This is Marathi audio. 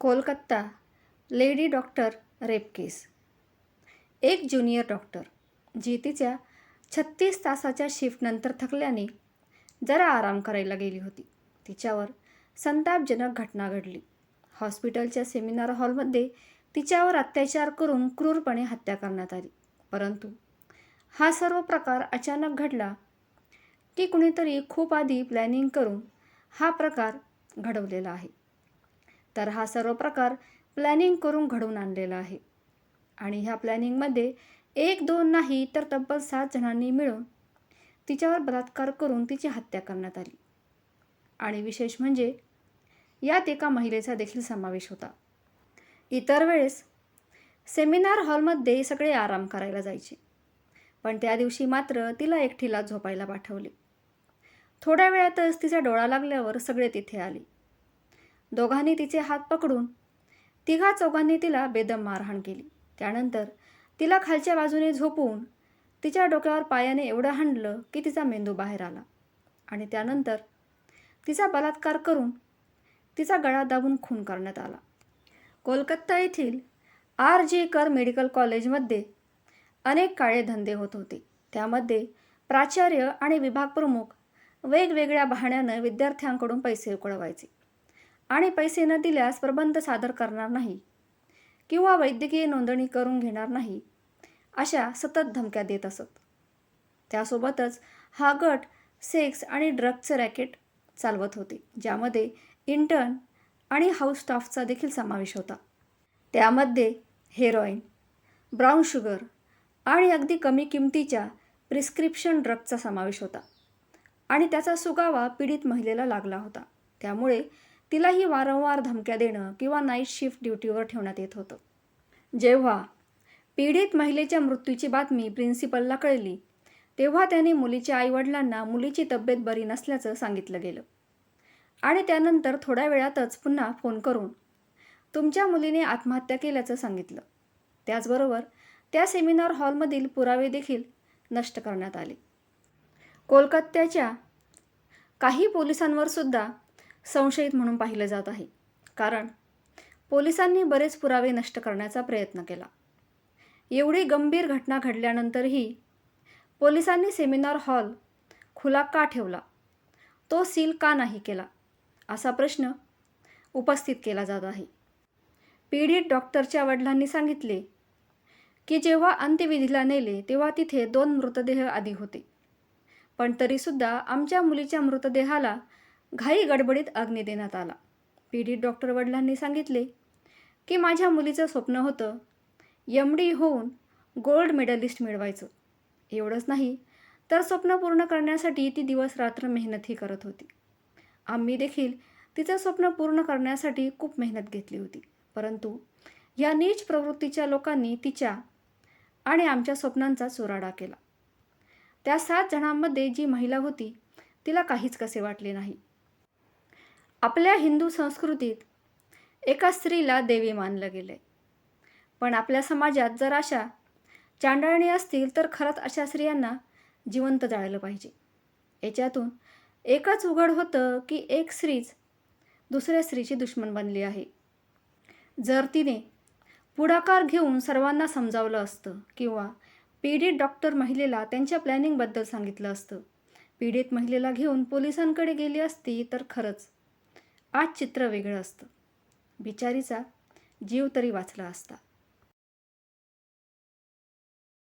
कोलकाता लेडी डॉक्टर रेपकेस एक ज्युनियर डॉक्टर जी तिच्या छत्तीस तासाच्या शिफ्टनंतर थकल्याने जरा आराम करायला गेली होती. तिच्यावर संतापजनक घटना घडली. हॉस्पिटलच्या सेमिनार हॉलमध्ये तिच्यावर अत्याचार करून क्रूरपणे हत्या करण्यात आली. परंतु हा सर्व प्रकार अचानक घडला की कुणीतरी खूप आधी प्लॅनिंग करून हा प्रकार घडवलेला आहे. तर हा सर्व प्रकार प्लॅनिंग करून घडवून आणलेला आहे. आणि ह्या प्लॅनिंगमध्ये एक दोन नाही तर तब्बल सात जणांनी मिळून तिच्यावर बलात्कार करून तिची हत्या करण्यात आली. आणि विशेष म्हणजे यात एका महिलेचा देखील समावेश होता. इतर वेळेस सेमिनार हॉलमध्ये सगळे आराम करायला जायचे. पण त्या दिवशी मात्र तिला एकटीला झोपायला पाठवले. थोड्या वेळातच तिचा डोळा लागल्यावर सगळे तिथे आले. दोघांनी तिचे हात पकडून तिघा चौघांनी तिला बेदम मारहाण केली. त्यानंतर तिला खालच्या बाजूने झोपवून तिच्या डोक्यावर पायाने एवढं हांडलं की तिचा मेंदू बाहेर आला. आणि त्यानंतर तिचा बलात्कार करून तिचा गळा दाबून खून करण्यात आला. कोलकाता येथील आर जे कर मेडिकल कॉलेजमध्ये अनेक काळे धंदे होत होते. त्यामध्ये प्राचार्य आणि विभाग प्रमुख वेगवेगळ्या बहाण्यानं विद्यार्थ्यांकडून पैसे उकळवायचे. आणि पैसे न दिल्यास प्रबंध सादर करणार नाही किंवा वैद्यकीय नोंदणी करून घेणार नाही अशा सतत धमक्या देत असत. त्यासोबतच हा गट सेक्स आणि ड्रगचं रॅकेट चालवत होते ज्यामध्ये इंटर्न आणि हाऊस स्टाफचा देखील समावेश होता. त्यामध्ये हेरोईन ब्राऊन शुगर आणि अगदी कमी किमतीच्या प्रिस्क्रिप्शन ड्रगचा समावेश होता आणि त्याचा सुगावा पीडित महिलेला लागला होता. त्यामुळे तिलाही वारंवार धमक्या देणं किंवा नाईट शिफ्ट ड्युटीवर ठेवण्यात येत होतं. जेव्हा पीडित महिलेच्या मृत्यूची बातमी प्रिन्सिपलला कळली तेव्हा त्याने मुलीच्या आईवडिलांना मुलीची तब्येत बरी नसल्याचं सांगितलं गेलं. आणि त्यानंतर थोड्या वेळातच पुन्हा फोन करून तुमच्या मुलीने आत्महत्या केल्याचं सांगितलं. त्याचबरोबर त्या सेमिनार हॉलमधील पुरावे देखील नष्ट करण्यात आले. कोलकात्याच्या काही पोलिसांवर सुद्धा संशयित म्हणून पाहिलं जात आहे. कारण पोलिसांनी बरेच पुरावे नष्ट करण्याचा प्रयत्न केला. एवढी गंभीर घटना घडल्यानंतरही पोलिसांनी सेमिनार हॉल खुला का ठेवला? तो सील का नाही केला? असा प्रश्न उपस्थित केला जात आहे. पीडित डॉक्टरच्या वडिलांनी सांगितले की जेव्हा अंत्यविधीला नेले तेव्हा तिथे दोन मृतदेह आधी होते. पण तरीसुद्धा आमच्या मुलीच्या मृतदेहाला घाई गडबडीत अग्नी देण्यात आला. पीडित डॉक्टर वडिलांनी सांगितले की माझ्या मुलीचं स्वप्न होतं एम डी होऊन गोल्ड मेडलिस्ट मिळवायचं. एवढंच नाही तर स्वप्न पूर्ण करण्यासाठी ती दिवस रात्र मेहनतही करत होती. आम्ही देखील तिचं स्वप्न पूर्ण करण्यासाठी खूप मेहनत घेतली होती. परंतु या नीच प्रवृत्तीच्या लोकांनी तिच्या आणि आमच्या स्वप्नांचा चुराडा केला. त्या सात जणांमध्ये जी महिला होती तिला काहीच कसे वाटले नाही. आपल्या हिंदू संस्कृतीत एका स्त्रीला देवी मानलं गेलं. आहे पण आपल्या समाजात जर अशा चांडाळणी असतील तर खरंच अशा स्त्रियांना जिवंत जाळलं पाहिजे. याच्यातून एकच उघड होतं की एक स्त्रीच दुसऱ्या स्त्रीची दुश्मन बनली आहे. जर तिने पुढाकार घेऊन सर्वांना समजावलं असतं किंवा पीडित डॉक्टर महिलेला त्यांच्या प्लॅनिंगबद्दल सांगितलं असतं पीडित महिलेला घेऊन पोलिसांकडे गेली असती तर खरंच आज चित्र वेगळं असतं. बिचारीचा जीव तरी वाचला असता.